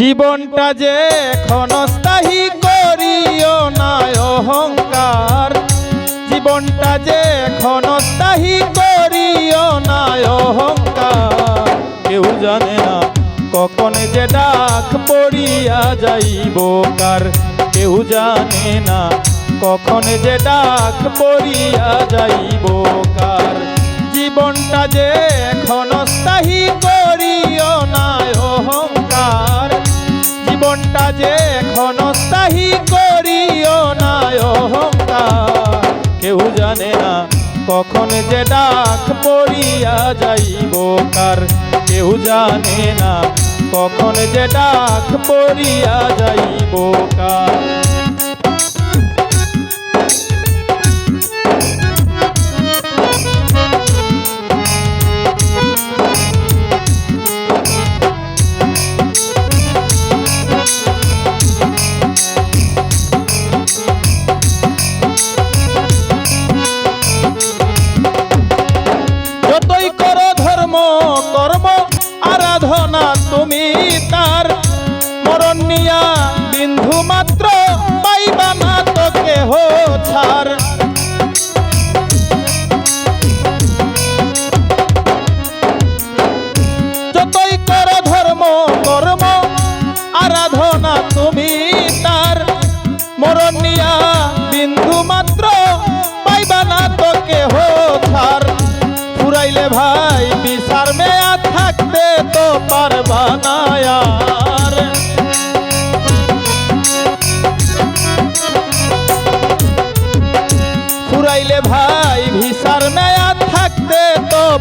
জীবনটা যে ক্ষণস্থায়ী করিও না অহংকার। জীবনটা যে ক্ষণস্থায়ী করিও না অহংকার। কেউ জানে না কখন যে ডাক পড়িয়া যাইব কার। কেউ জানে না কখন যে ডাক পড়িয়া যাইব কার। জীবনটা যে কখন যে ডাক পড়িয়া যাইব কার? কেউ জানে না। কখন যে ডাক পড়িয়া যাইব কার? তুমি তার মরণ বিন্ধু মাত্র পাইবা না তো কেহ ছাড় যতই কর ধর্ম, কর্ম, আরাধনা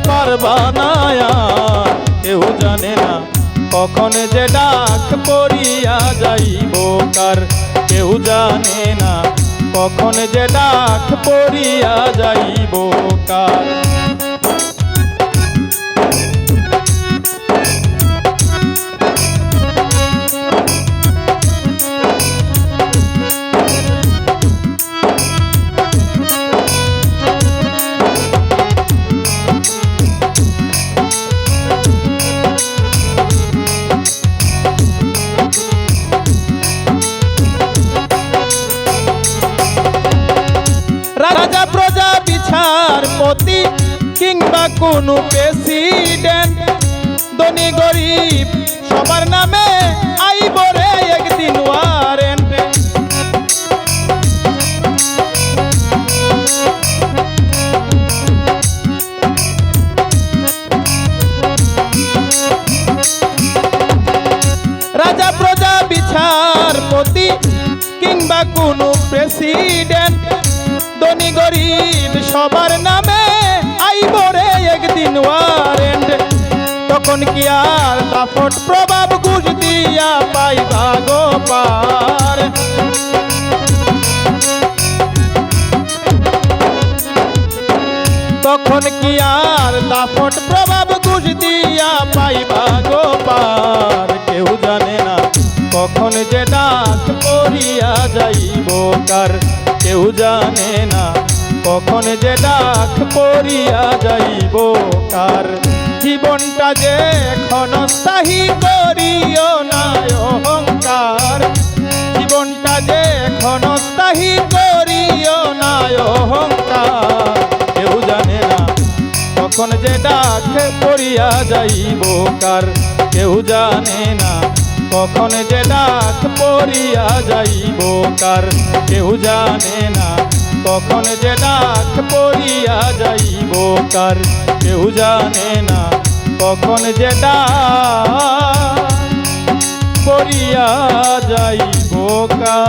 পারবা কেউ জানে না কখন যে ডাক পড়িয়া যাইব কার। কেউ জানে না কখন যে ডাক পড়িয়া যাইব কার। কোনো প্রেসিডেন্ট ধনী, গরিব, সবার নামে আইব রে একদিন ওয়ারেন্ট রাজা, প্রজা, বিচারপতি কিংবা কোনো প্রেসিডেন্ট ধনী, গরিব, সবার নামে তখন কি আর দাফট প্রভাব ঘুষ দিয়া পাইবা পার? তখন কি আর দাফট প্রভাব ঘুষ দিয়া পাইবা পার? কেউ জানে না কখন যে ডাক পড়িয়া যাইব কার? কেউ জানে না কখন যে ডাক পড়িয়া যাইব কার? জীবনটা যে ক্ষণস্থায়ী করিও না, অহংকার। জীবনটা যে ক্ষণস্থায়ী করিও না, অহংকার। কেউ জানে না কখন যে ডাক পড়িয়া যাইব কার। কেউ জানে না কখন যে ডাক পড়িয়া যাইব কার। কেউ জানে না কখন যে ডাক পড়িয়া যাইব কার। কেউ জানে না কখন যেটা করিয়া যাই বোকা